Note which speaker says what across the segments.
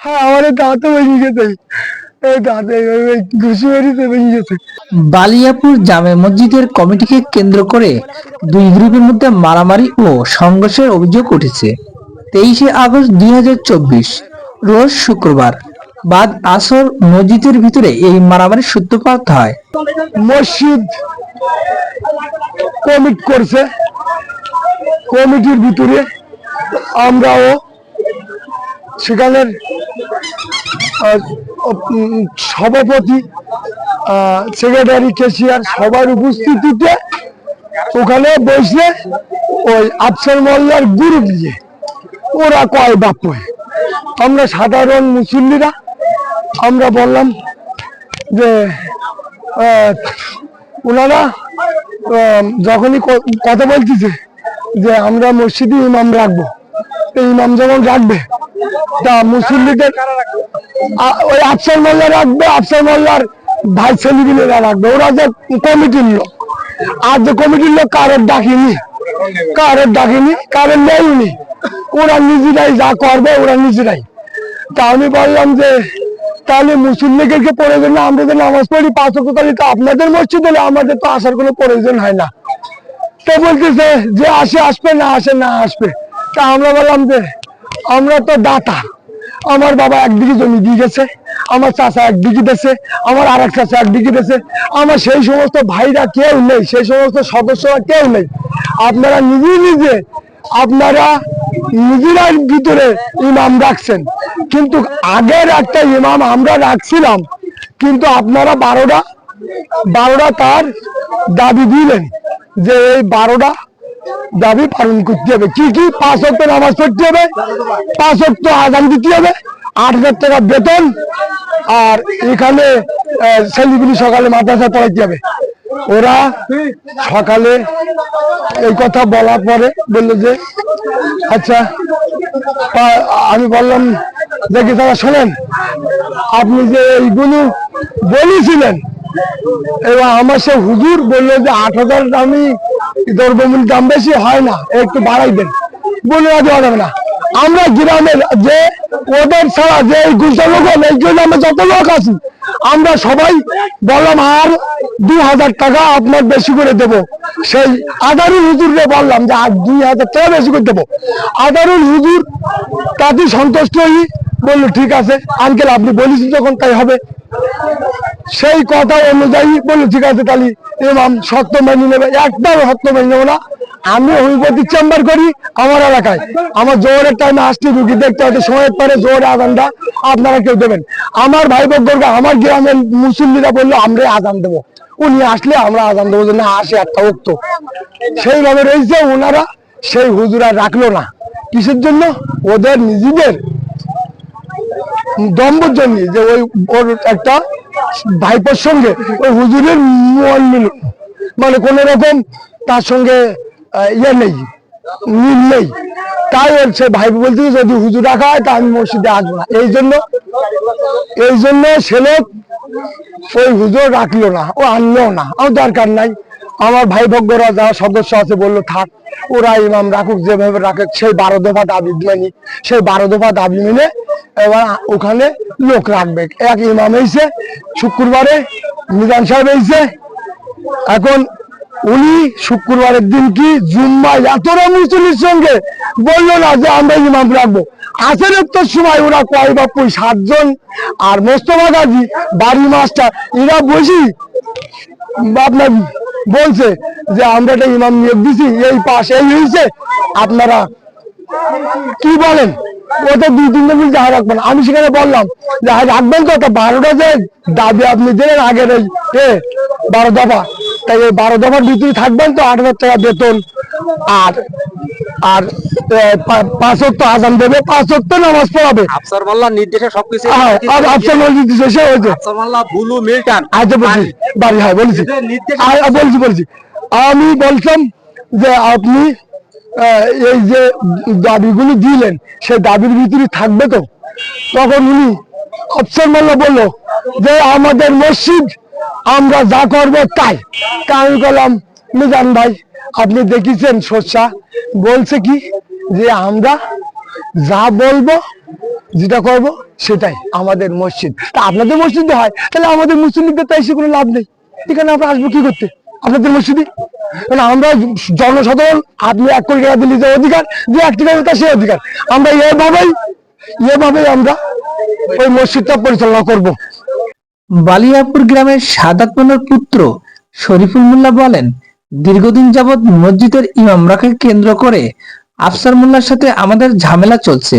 Speaker 1: হ্যাঁ আমার ভেঙে গেছে।
Speaker 2: বালিয়াপুর জামে মসজিদের কমিটিকে কেন্দ্র করে দুই গ্রুপের মধ্যে মারামারি ও সংঘর্ষের অভিযোগ উঠেছে। তেইশে আগস্ট দুই রোজ শুক্রবার বাদ আসর মসজিদের ভিতরে এই মারামারির সূত্রপাত হয়।
Speaker 1: মসজিদ কমিট করছে। কমিটির ভিতরে আমরাও সেখানের সভাপতি সেক্রেটারি কেশিয়ার সবার উপস্থিতিতে ওখানে বসলে ওই আফসার মোল্লার গুরু দিয়ে ওরা কয় বাপ আমরা সাধারণ মুসল্লিরা, আমরা বললাম যে ওনারা যখনই কথা বলতেছে যে আমরা মসজিদে ইমাম রাখব ইমাম যখন রাখবে তা মুসল্লিদের ওই আফসার মোল্লা রাখবে, আফসার মোল্লার ভাই ছেলেগুলোরা রাখবে। ওরা যে কমিটির লোক। আর যে কমিটির লোক কারোর ডাকিনি। কারোর ডাকিনি, কারোর নেইনি ওরা নিজেরাই যা করবে, ওরা নিজেরাই। তা আমি বললাম যে, তাহলে মুসল্লিদেরকে প্রয়োজন না, আমরা যে নামাজ পড়ি, পাঁচ তাহলে তো আপনাদের মসজিদ হলে আমাদের তো আসার কোনো প্রয়োজন হয় না। তো বলতেছে যে, আসে, আসবে, না আসে, না আসবে। তা আমরা বললাম যে আমরা তো দাতা। আমার বাবা একদিকে জমি দিয়ে গেছে, আমার চাচা একদিকে দেশে আমার আর এক চাচা একদিকে দেশে আমার সেই সমস্ত ভাইরা কেউ নেই, সেই সমস্ত সদস্যরা কেউ নেই। আপনারা নিজে নিজে, আপনারা নিজেরাই ভিতরে ইমাম রাখছেন। কিন্তু আগের একটা ইমাম আমরা রাখছিলাম, কিন্তু আপনারা বারোটা বারোটা তার দাবি দিলেন যে এই বারোটা দাবি পালন করতে হবে। কি কি? পাঁচ অক্ট নামাজ পড়তে হবে, পাঁচ অক্ট আগাম দিতে হবে, আট হাজার টাকা বেতন, আর এখানে ছেলেগুলি সকালে মাদ্রাসা পড়াইতে হবে। ওরা সকালে এই কথা বলার পরে বলল যে আচ্ছা আমি বললাম, দেখি তারা শোনেন। আপনি যে এইগুলো বলেছিলেন এবার আমার সে হুজুর বলল যে আট হাজার দামি দ্রব্যমূল্য দাম বেশি হয় না, একটু বাড়াই দেন। বলে দেওয়া যাবে না। আমরা গ্রামের যে ওদের ছাড়া যে এই গুজা লোক এই গ্রামে যত লোক আছি, আমরা সবাই বললাম, আর দুই হাজার টাকা আপনার বেশি করে দেব। সেই আদারুল হুজুরকে বললাম যে, আর দুই হাজার টাকা বেশি করে দেবো। আদারুল হুজুর তাতে সন্তুষ্ট হই, বলল, ঠিক আছে আঙ্কেল আপনি বলেছেন যখন তাই হবে। সেই কথা অনুযায়ী বলল ঠিক আছে তাহলে ইমাম সত্য মেনে নেবে। একটাও সত্য মেনে নেব না। আমি হোমিওপ্যাথি চেম্বার করি আমার এলাকায়। আমার জোরের টাইমে আসতে রুগী দেখতে হয়তো সময়ের পরে জোরে আদানটা আপনারা কেউ দেবেন? আমার ভাই বোনরা আমার গ্রামের মুসল্লিরা বলল আমরা আদান দেবো। উনি আসলে আমরা আদান দেবো না আসে একটা উক্ত। সেইভাবে রয়েছে ওনারা, সেই হুজুরা রাখল না। কিসের জন্য? ওদের নিজেদের দম্বর জন্য যে ওই ওর একটা ভাইপোর সঙ্গে, ওই হুজুরের মল মিল। মানে কোন রকম তার সঙ্গে ইয়ে নেই, মিল নেই। তাই ওর সে ভাই বলতে যদি হুজুর রাখা হয়, তা আমি মসজিদে আসব না। এই জন্য এই জন্য সে লোক ওই হুজুর রাখল না, ও আনলো না, আমার দরকার নাই। আমার ভাই ভগ্যরা যারা সদস্য আছে বলল, থাক, ওরা ইমাম রাখুক, যেভাবে রাখে সেই বারো দফা দাবি মেনে, সেই বারো দফা দাবি মেনে এবার ওখানে লোক রাখবে। এক ইমাম হয়েছে শুক্রবারে মিজান সাহেব হয়েছে এখন উনি শুক্রবারের দিন কি জুম্মায় এতটা মুসলির সঙ্গে বলল না যে আমরা ইমাম রাখব? আসের তো সময় ওরা কয় বাপু সাতজন আর মোস্তফা গাজী, বাড়ি মাস্টার, এরা বসি আপনার বলছে যে, আমরা ইমাম নিয়োগ দিছি, এই পাশ এই হয়েছে। আপনারা কি বলেন? ওটা দুই তিনটে মিল যা রাখবেন আমি সেখানে বললাম যে রাখবেন তো ওটা বারোটা যে দাবি আপনি দিলেন আগের এই বারো দফা। তাই এই বারো দফার ভিতরে থাকবেন তো, আট হাজার টাকা বেতন। আর আর পাঁচ অক্ট আজান দেবে পাঁচ অক্ট নামাজ পড়াবে।
Speaker 3: আফসার নির্দেশে সবকিছু
Speaker 1: আর আফসার মসজিদ শেষে হয়েছে।
Speaker 3: আফসার মোল্লা মিল্টন।
Speaker 1: আচ্ছা বলছি বাড়ি হ্যাঁ বলছি। বলছি বলছি। আমি বলতাম যে আপনি এই যে দাবিগুলো দিলেন সেই দাবির ভিতরে থাকবে তো? তখন উনি অফসর মোল্লা বলল যে আমাদের মসজিদ আমরা যা করব তাই। আমি বললাম মিজান ভাই, আপনি দেখেছেন সরষা বলছে কি যে আমরা যা বলব, যেটা করব, সেটাই আমাদের মসজিদ। তা আপনাদের মসজিদে হয়? তাহলে আমাদের মুসলিমদের তো এসে কোনো লাভ নেই। এখানে আমরা আসব কি করতে? আপনাদের মসজিদে? কারণ আমরা জনসাধারণ, আপনি এক কোটি টাকা দিলে যে অধিকার, যে এক টাকা তার সে অধিকার। আমরা এভাবেই এভাবেই আমরা ওই মসজিদটা পরিচালনা করব।
Speaker 2: বালিয়াপুর গ্রামের মোল্লার পুত্র শরীফুল মোল্লা বলেন দীর্ঘদিন যাবৎ মসজিদের ইমাম রাখাকে কেন্দ্র করে আফসার মোল্লার সাথে আমাদের ঝামেলা চলছে।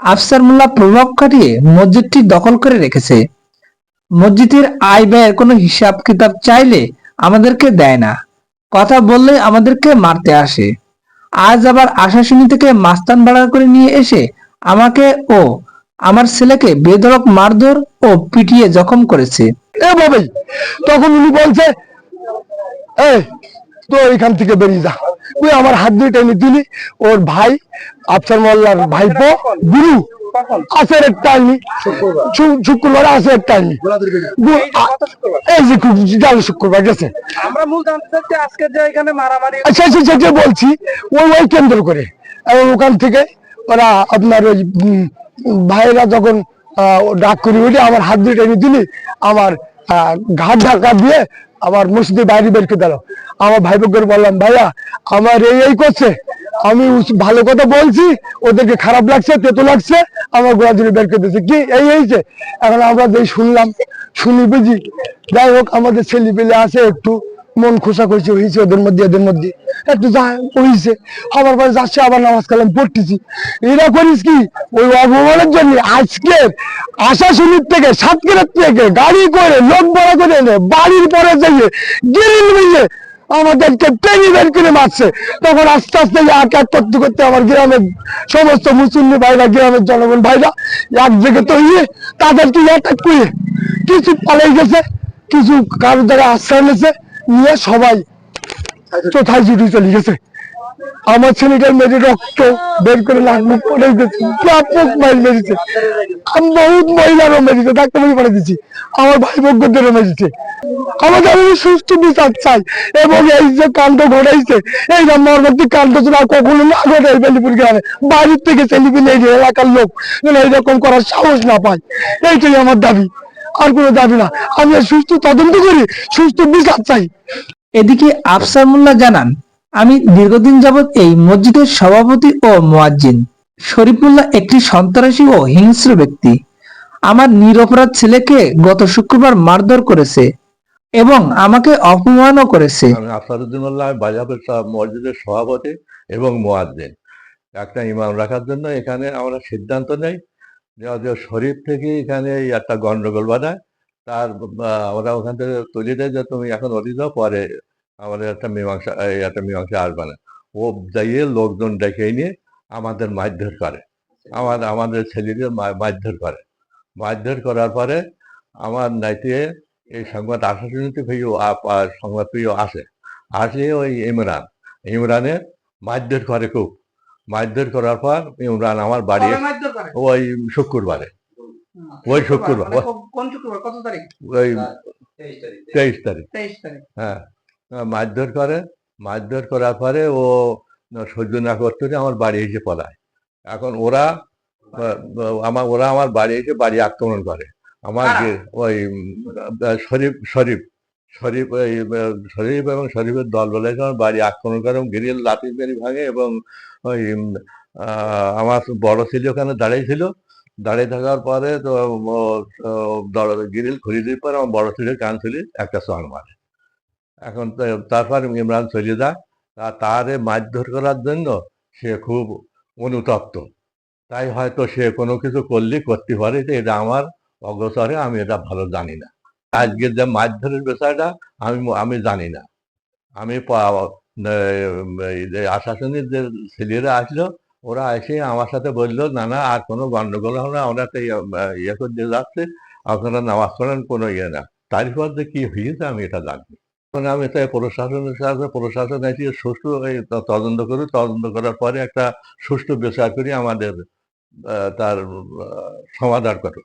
Speaker 2: আফসার মোল্লা প্রভাব খাটিয়ে মসজিদটি দখল করে রেখেছে। মসজিদের আয় ব্যয়ের কোনো হিসাব কিতাব চাইলে আমাদেরকে দেয় না। কথা বললে আমাদেরকে মারতে আসে। আজ আবার আশাশুনি থেকে মাস্তান ভাড়া করে নিয়ে এসে আমাকে ও আমার ছেলেকে বেধড়ক মারধর ও পিটিয়ে জখম করেছে।
Speaker 1: তখন উনি বলছে এই তো এখান থেকে বেরিয়ে যা। তুই আমার হাত টেনে দিলি ওর ভাই আফসার মোল্লার ভাইপো গুরু আসের শুক্রবার আসের একটা আইনি গু- এই যে গেল শুক্রবার গেছে।
Speaker 3: আমরা মূল জানতে আজকে যে এখানে মারামারি
Speaker 1: আচ্ছা আচ্ছা যেটা বলছি ওই ওই কেন্দ্র করে। এবং ওখান থেকে ওরা আপনার ওই ভাইরা যখন ডাক করি উঠে আমার হাত দিয়ে টেনে দিলি আমার ঘাট ঢাকা দিয়ে আমার মসজিদে বাইরে বের করে দিল আমার ভাই বোকের বললাম, ভাইয়া, আমার এই এই করছে। আমি ভালো কথা বলছি, ওদেরকে খারাপ লাগছে, তেতো লাগছে, আমার গোড়া জুড়ে বের করে দিয়েছে। কি? এই হয়েছে এখন আমরা যে শুনলাম, শুনি বুঝি। যাই হোক, আমাদের ছেলে পেলে আছে একটু। মন খোসা খুশি হয়েছে ওদের মধ্যে, এদের মধ্যে। একটু যা হয়েছে হবার পরে যাচ্ছে, আবার নামাজ কালাম পড়তেছি। এরা করিস কি? ওই অপমানের জন্য আজকের আশা শুনির থেকে, সাতক্ষীরার থেকে গাড়ি করে, লোক বড় করে এনে বাড়ির পরে যাইয়ে গিরিল মিলে আমাদেরকে টেনে বের করে মারছে। তখন আস্তে আস্তে এক এক করতে করতে আমার গ্রামের সমস্ত মুসলিম ভাইরা, গ্রামের জনগণ ভাইরা এক জায়গায় তো ইয়ে তাদেরকে অ্যাটাক করে কিছু পালাই গেছে, কিছু কারোর দ্বারা আশ্রয় নিয়েছে। নিয়ে সবাই কোথায় জুটি চলে গেছে। আমার ছেলেটার মেরে রক্ত বের করে মাইল মেরেছে। বহুত মহিলারও মেরেছে পড়ে দিচ্ছি আমার ভাই বোনদেরও মেরেছে। আমাদের আমি সুস্থ বিচার চাই এবং এই যে কাণ্ড ঘটাইছে, এই মর্মন্তিক কাণ্ড কখনো না বেলিপুর গ্রামে। বাড়ির থেকে ছেলেপিলে এই এলাকার লোক যেন এইরকম করার সাহস না পায়। এইটাই আমার দাবি। আর কোনো দাবি না। আমি আর সুস্থ তদন্ত করি সুস্থ বিচার চাই।
Speaker 2: এদিকে আফসার মোল্লা জানান আমি দীর্ঘদিন যাবৎ এই মসজিদের সভাপতি ও মোয়াজ্জিন। শরীফুল্লাহ একটি সন্ত্রাসী ও হিংস্র ব্যক্তি। আমার নিরপরাধ ছেলেকে গত শুক্রবার মারধর করেছে এবং আমাকে অপমানও করেছে।
Speaker 4: আমি আফসারুদ্দিন আমি বাজাবের সব মসজিদের সভাপতি এবং মোয়াজ্জিন। একটা ইমাম রাখার জন্য এখানে আমরা সিদ্ধান্ত নেই। ওদের শরীফ থেকে এখানে একটা গন্ডগোল বানায় তার আমরা ওখান থেকে তুলে দেয় যে তুমি এখন অতীত, পরে আমাদের একটা মীমাংসা একটা মীমাংসা আসবে না। ও যাইয়ে লোকজন ডেকে নিয়ে আমাদের মারধর করে। আমার, আমাদের ছেলেদের মারধর করে। মারধর করার পরে আমার নাইতে এই সংবাদ আসার জন্য প্রিয় সংবাদ প্রিয় আসে। আসলে ওই ইমরান। ইমরানের মারধর করে খুব। মারধর করার পর ইমরান আমার বাড়ি ওই শুক্রবারে। ওই শুক্রবার।
Speaker 2: কোন শুক্রবার? কত তারিখ?
Speaker 4: ওই তেইশ তারিখ।
Speaker 2: তেইশ তারিখ।
Speaker 4: হ্যাঁ। আহ, মারধর করে। মারধর করার পরে ও সহ্য না করতে আমার বাড়ি এসে পলায়। এখন ওরা আমার ওরা আমার বাড়ি এসে বাড়ি আক্রমণ করে। আমার যে ওই শরীফ শরীফ। শরীফ শরীফ এবং শরীফের দল বলে আমার বাড়ি আক্রমণ করে এবং গিরিল, লাঠি মেরি ভাঙে এবং ওই আমার বড় ছেলে ওখানে দাঁড়িয়ে ছিল। দাঁড়িয়ে থাকার পরে তো গিরিল খুলে দিয়ে পরে আমার বড় ছেলে কান ছেলে একটা সং মারে। এখন তারপর ইমরান চলে তা, তারে মারধর করার জন্য সে খুব অনুতপ্ত। তাই হয়তো সে কোনো কিছু করলে করতে পারে, এটা আমার অগ্রসরে আমি এটা ভালো জানি না। আজকের যে মারধরের বিষয়টা, আমি আমি জানি না। আমি আশাসনের যে ছেলেরা আসলো, ওরা এসে আমার সাথে বলল, না না, আর কোনো গন্ডগোল হবে না, আমরা তো ইয়ে করতে যাচ্ছে। আপনারা নামাজ পড়েন, কোনো ইয়ে না। তারপর যে কি হয়েছে, আমি এটা জানি। না। এখন আমি তাই প্রশাসনের সাথে, প্রশাসন এসে সুষ্ঠু তদন্ত করি। তদন্ত করার পরে একটা সুষ্ঠু বিচার করি, আমাদের তার সমাধান করো